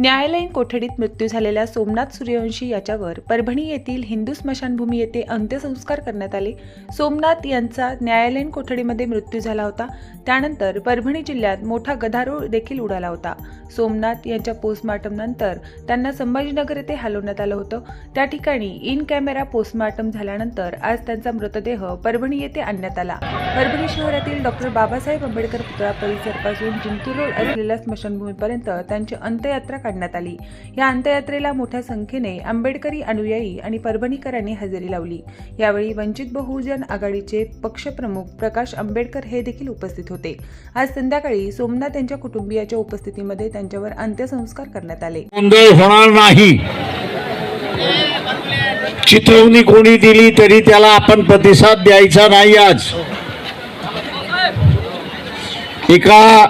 न्यायालयीन कोठडीत मृत्यू झालेल्या सोमनाथ सूर्यवंशी याच्यावर परभणी येथील हिंदू स्मशानभूमी येथे अंत्यसंस्कार करण्यात आले. सोमनाथ यांचा न्यायालयीन कोठडीमध्ये मृत्यू झाला होता. त्यानंतर परभणी जिल्ह्यात मोठा गदारोळ देखील उडाला होता. सोमनाथ यांच्या पोस्टमॉर्टम नंतर त्यांना संभाजीनगर येथे हलवण्यात आलं होतं. त्या ठिकाणी इन कॅमेरा पोस्टमॉर्टम झाल्यानंतर आज त्यांचा मृतदेह परभणी येथे आणण्यात आला. परभणी शहरातील डॉक्टर बाबासाहेब आंबेडकर पुतळा परिसरपासून जिंतूर रोड असलेल्या स्मशानभूमीपर्यंत त्यांची अंत्ययात्रा काढण्यात आली. या अंत्ययात्रेला मोठ्या संख्येने आंबेडकरी अनुयायी आणि परभणीकरांनी हजेरी लावली. यावेळी वंचित बहुजन आघाडीचे पक्षप्रमुख प्रकाश आंबेडकर हे देखील उपस्थित होते. आज संध्याकाळी सोमनाथ यांच्या कुटुंबियाच्या उपस्थितीमध्ये त्यांच्यावर अंत्यसंस्कार करण्यात आले. गोंधळ होणार नाही. चित्रवणी कोणी दिली तरी त्याला आपण प्रतिसाद द्यायचा नाही आज. एका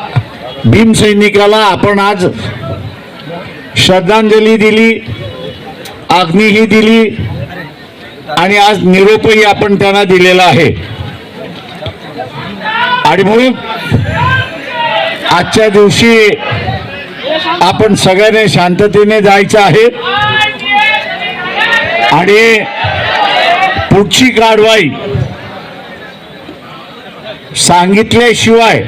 भीमसैनिकाला आपण आज श्रद्धांजली दिली अग्नीही दिली आणि आज निरोपही आपण त्यांना दिलेला आहे. आणि म्हणून आजच्या दिवशी आपण सगळ्यांनी शांततेने जायचं आहे. आणि पुढची कारवाई सांगितल्याशिवाय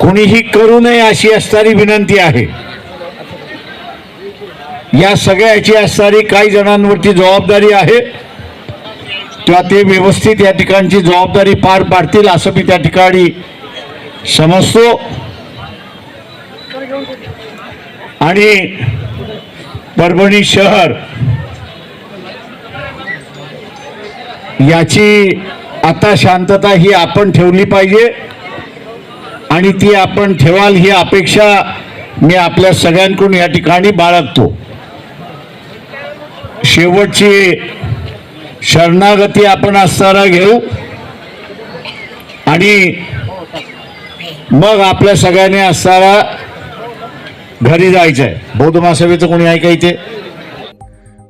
कोणीही करू नये अशी असणारी विनंती आहे. या सगळ्याची असणारी काही जणांवरती जबाबदारी आहे. किंवा ते व्यवस्थित या ठिकाणची जबाबदारी पार पाडतील असं मी त्या ठिकाणी समजतो. आणि परभणी शहर याची आता शांतता ही आपण ठेवली पाहिजे. आणि ती आपण ठेवाल ही अपेक्षा मी आपल्या सगळ्यांकडून या ठिकाणी बाळगतो. शेवटची शरणागती आपण असताना घेऊ. आणि मग आपल्या सगळ्यांनी असताना घरी जायचं आहे बौद्ध महासभेचं कोणी आहे का इथे?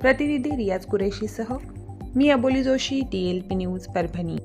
प्रतिनिधी रियाज कुरेशी सह मी Aboli Joshi T L P news Parbhani.